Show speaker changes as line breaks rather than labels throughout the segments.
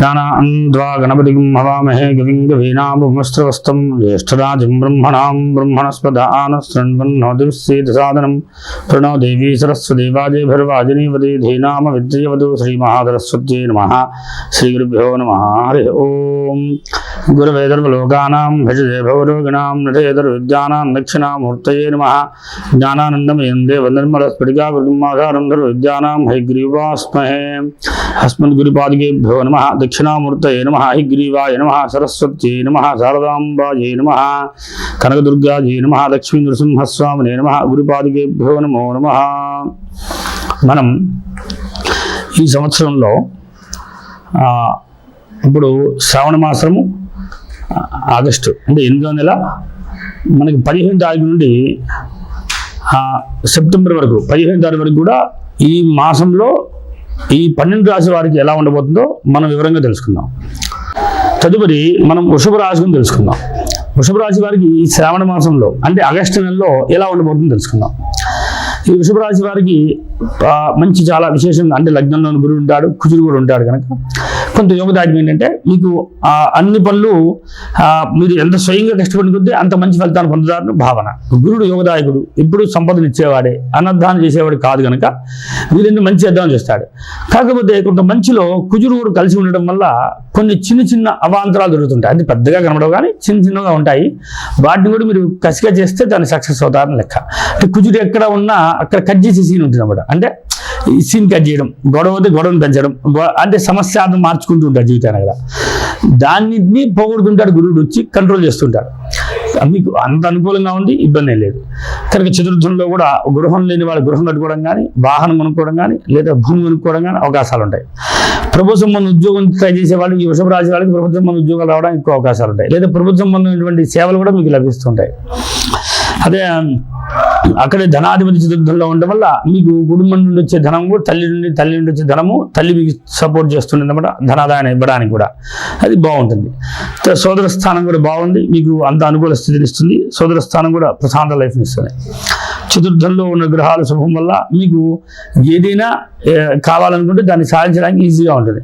गणान् द्वा गणपतिं हवामहे गविं गवीनामुमस्त्रवस्तं ज्येष्ठराजं ब्रह्मणां ब्रह्मणस्पदानः शृण्वन्नोदिविश्वेदसादनं प्रणो देवी सरस्वदेवाजे भैर्वाजिनीवदे धीनाम विद्यवधु श्रीमहासरस्वत्यै नमः। श्रीगुरुभ्यो नमः। हरिः ॐ गुरवे धर्मलोकानां भजते भवरोगिणां नृते दक्षिणामूर्तये नमः। ज्ञानानन्दमयं देवनिर्मलस्फटिकावृमाधारं धर्मविद्यानां हयग्रीवास्महे अस्मद्गुरुपादिकेभ्यो नमः। దక్షిణామూర్తయే నమ హిగ్రీవాయ నమ సరస్వత్యై నమ శారదాంబాయ నమ కనకదుర్గాయే నమ లక్ష్మీ నృసింహస్వామినే నమ గురుపాదుకేభ్యో నమో నమ. మనం ఈ సంవత్సరంలో ఇప్పుడు శ్రావణ మాసము ఆగస్టు అంటే ఎనిమిదో నెల మనకి పదిహేను తారీఖు నుండి సెప్టెంబర్ వరకు పదిహేను తారీఖు వరకు కూడా ఈ మాసంలో ఈ పన్నెండు రాశి వారికి ఎలా ఉండబోతుందో మనం వివరంగా తెలుసుకుందాం. తదుపరి మనం వృషభ రాశి గురించి తెలుసుకుందాం. వృషభ రాశి వారికి ఈ శ్రావణ మాసంలో అంటే ఆగస్టు నెలలో ఎలా ఉండబోతుందో తెలుసుకుందాం. ఈ వృషభ రాశి వారికి మంచి చాలా విశేషంగా అంటే లగ్నంలో గురువు ఉంటాడు కుజుడు కూడా ఉంటాడు కనుక. కొంత యోగదాయకం ఏంటంటే మీకు అన్ని పనులు మీరు ఎంత స్వయంగా కష్టపడి కొద్దీ అంత మంచి ఫలితాన్ని పొందుతారని భావన. గురుడు యోగదాయకుడు ఎప్పుడు సంపదనిచ్చేవాడే ఇచ్చేవాడే చేసేవాడు కాదు కనుక వీరిని మంచి అర్థం చేస్తాడు. కాకపోతే కొంత మంచిలో కుజుడు కూడా కలిసి ఉండడం వల్ల కొన్ని చిన్న చిన్న అవాంతరాలు దొరుకుతుంటాయి అది పెద్దగా కనబడవు కానీ చిన్న చిన్నగా ఉంటాయి. వాటిని కూడా మీరు కసిగా చేస్తే దాన్ని సక్సెస్ అవుతారని లెక్క. అంటే కుజుడు ఎక్కడ ఉన్నా అక్కడ కట్ చేసే సీన్ ఉంటుంది అనమాట అంటే ఈ సీన్ కట్ చేయడం గొడవ అయితే గొడవను పెంచడం అంటే సమస్యాలను మార్చుకుంటూ ఉంటాడు జీవితాన్ని కదా దాన్ని పోగొడుతుంటాడు గురువుడు వచ్చి కంట్రోల్ చేస్తుంటాడు. మీకు అంత అనుకూలంగా ఉంది ఇబ్బంది లేదు. కనుక చతుర్థంలో కూడా గృహం లేని వాళ్ళు గృహం కట్టుకోవడం కానీ వాహనం కొనుక్కోవడం కానీ లేదా భూమి కొనుక్కోవడం కానీ అవకాశాలు ఉంటాయి. ప్రభుత్వం మన ఉద్యోగం ట్రై చేసే వాళ్ళకి ఈ వృషభ రాశి వాళ్ళకి ప్రభుత్వం మన ఉద్యోగాలు రావడానికి ఎక్కువ అవకాశాలు ఉంటాయి. లేదా ప్రభుత్వం మనటువంటి సేవలు కూడా మీకు లభిస్తుంటాయి. అదే అక్కడే ధనాధిపతి చతుర్థంలో ఉండడం వల్ల మీకు కుటుంబం నుండి వచ్చే ధనం కూడా తల్లి నుండి తల్లి నుండి వచ్చే ధనము తల్లి మీకు సపోర్ట్ చేస్తుంది అనమాట ధనాదాయాన్ని ఇవ్వడానికి కూడా. అది బాగుంటుంది. సోదర స్థానం కూడా బాగుంది మీకు అంత అనుకూల స్థితిని ఇస్తుంది. సోదర స్థానం కూడా ప్రశాంత లైఫ్ని ఇస్తుంది. చతుర్థంలో ఉన్న గ్రహాల శుభం వల్ల మీకు ఏదైనా కావాలనుకుంటే దాన్ని సాధించడానికి ఈజీగా ఉంటుంది.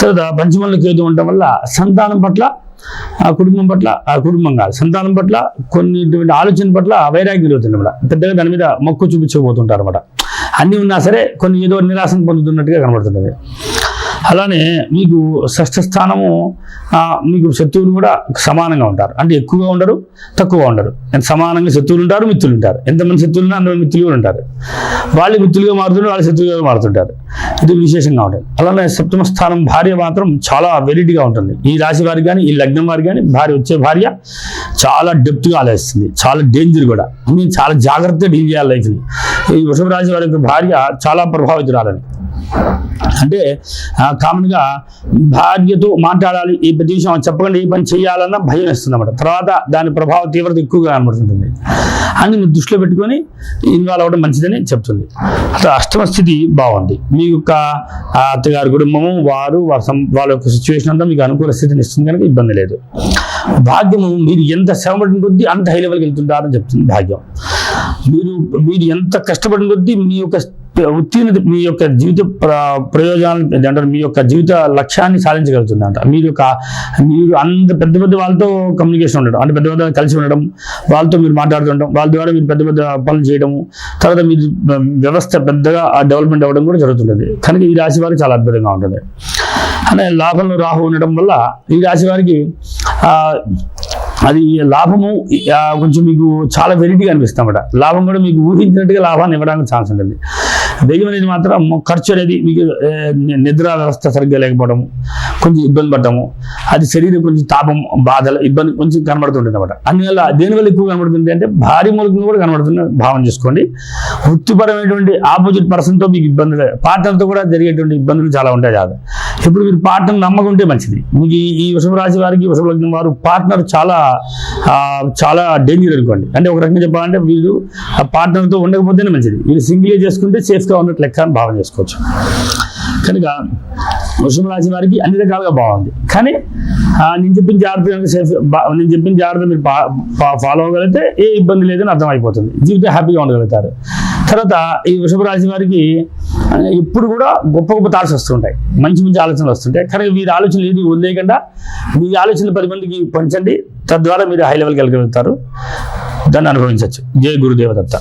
తర్వాత పంచమంలో కేతు ఉండటం వల్ల సంతానం పట్ల ఆ కుటుంబం పట్ల ఆ కుటుంబం కాదు సంతానం పట్ల కొన్ని ఆలోచన పట్ల వైరాగ్యం జరుగుతుంది అనమాట పెద్దగా దాని మీద మొక్కు చూపించబోతుంటారు అనమాట అన్నీ ఉన్నా సరే కొన్ని ఏదో నిరాశను పొందుతున్నట్టుగా కనబడుతుంది అలానే మీకు షష్ఠ స్థానము మీకు శత్రువులు కూడా సమానంగా ఉంటారు. అంటే ఎక్కువగా ఉండరు తక్కువగా ఉండరు. సమానంగా శత్రువులు ఉంటారు మిత్రులు ఉంటారు. ఎంతమంది శత్రువులు అంతమంది మిత్రులు కూడా ఉంటారు. వాళ్ళు మిత్రులుగా మారుతుంటారు వాళ్ళు శత్రువులుగా మారుతుంటారు. ఇది విశేషంగా ఉంటుంది. అలానే సప్తమ స్థానం భార్య మాత్రం చాలా వెరైటీగా ఉంటుంది. ఈ రాశి వారికి కానీ ఈ లగ్నం వారికి కానీ భార్య వచ్చే భార్య చాలా డెప్త్గా ఆలోచిస్తుంది. చాలా డేంజర్ కూడా. నేను చాలా జాగ్రత్తగా డీల్ చేయాలి లైఫ్ని. ఈ వృషభ రాశి వారి యొక్క భార్య చాలా ప్రభావితురాలని. అంటే కామన్గా భార్యతో మాట్లాడాలి ఈ ప్రతి విషయం చెప్పకుండా ఈ పని చేయాలన్న భయం వేస్తుంది అన్నమాట తర్వాత దాని ప్రభావ తీవ్రత ఎక్కువగా కనబడుతుంటుంది. అని దృష్టిలో పెట్టుకొని ఇన్వాల్వ్ అవ్వడం మంచిదని చెప్తుంది. అసలు అష్టమ స్థితి బాగుంది. మీ యొక్క అత్తగారి కుటుంబము వారు వాళ్ళ యొక్క సిచ్యువేషన్ అంతా మీకు అనుకూల స్థితిని ఇస్తుంది కనుక ఇబ్బంది లేదు. భాగ్యము మీరు ఎంత శ్రమపడిన కొద్దీ అంత హై లెవెల్కి వెళ్తుంటారని చెప్తుంది భాగ్యం. మీరు మీరు ఎంత కష్టపడిన కొద్దీ మీ యొక్క ఉత్తీర్ణత మీ యొక్క జీవిత ప్ర ప్రయోజనాలు అంటే మీ యొక్క జీవిత లక్ష్యాన్ని సాధించగలుగుతుంది అంట మీరు యొక్క మీరు అంత పెద్ద పెద్ద వాళ్ళతో కమ్యూనికేషన్ ఉండడం అంటే పెద్ద పెద్ద కలిసి ఉండడం వాళ్ళతో మీరు మాట్లాడుతుండడం వాళ్ళ ద్వారా మీరు పెద్ద పెద్ద పనులు చేయడము తర్వాత మీరు వ్యవస్థ పెద్దగా డెవలప్మెంట్ అవ్వడం కూడా జరుగుతుంటుంది కనుక ఈ రాశి వారికి చాలా అద్భుతంగా ఉంటుంది. అనే లాభంలో రాహు ఉండడం వల్ల ఈ రాశి వారికి అది లాభము కొంచెం మీకు చాలా వెరైటీగా అనిపిస్తుంది అన్నమాట లాభం కూడా మీకు ఊహించినట్టుగా లాభాన్ని ఇవ్వడానికి ఛాన్స్ ఉంటుంది. దెయ్యం అనేది మాత్రం ఖర్చు అనేది మీకు నిద్ర వ్యవస్థ సరిగ్గా లేకపోవడము కొంచెం ఇబ్బంది పడటము అది శరీరం కొంచెం తాపం బాధలు ఇబ్బంది కొంచెం కనబడుతుంటుంది అనమాట అందువల్ల దేనివల్ల ఎక్కువ కనబడుతుంది అంటే భారీ మూలకంగా కూడా కనబడుతుంది భావన చేసుకోండి. వృత్తిపరమైనటువంటి ఆపోజిట్ పర్సన్తో మీకు ఇబ్బందులు పార్ట్నర్తో కూడా జరిగేటువంటి ఇబ్బందులు చాలా ఉంటాయి కాదు ఇప్పుడు మీరు పార్ట్నర్ నమ్మకుంటే మంచిది. మీకు ఈ- వృషభ రాశి వారికి వృషభ లగ్నం వారు పార్ట్నర్ చాలా చాలా డేంజర్ అనుకోండి. అంటే ఒక రకంగా చెప్పాలంటే వీళ్ళు ఆ పార్ట్నర్తో ఉండకపోతేనే మంచిది. వీళ్ళు సింగిల్గా చేసుకుంటే గా ఉన్నట్టు లెక్క అని భావన చేసుకోవచ్చు. కనుక వృషభ రాశి వారికి అన్ని రకాలుగా బాగుంది. కానీ ఆ, నేను చెప్పిన జాగ్రత్త సేఫ్ నేను చెప్పిన జాగ్రత్త మీరు ఫాలో అవ్వగలిగితే ఏ ఇబ్బంది లేదని అర్థమైపోతుంది. జీవితం హ్యాపీగా ఉండగలుగుతారు. తర్వాత ఈ వృషభ రాశి వారికి ఇప్పుడు కూడా గొప్ప గొప్ప థాట్స్ వస్తుంటాయి మంచి మంచి ఆలోచనలు వస్తుంటాయి కానీ మీరు ఆలోచనలు ఏది వదిలేయకుండా మీ ఆలోచనలు పది మందికి పంచండి. తద్వారా మీరు హై లెవెల్కి వెళ్ళగలుగుతారు. దాన్ని అనుభవించవచ్చు. జై గురుదేవదత్త.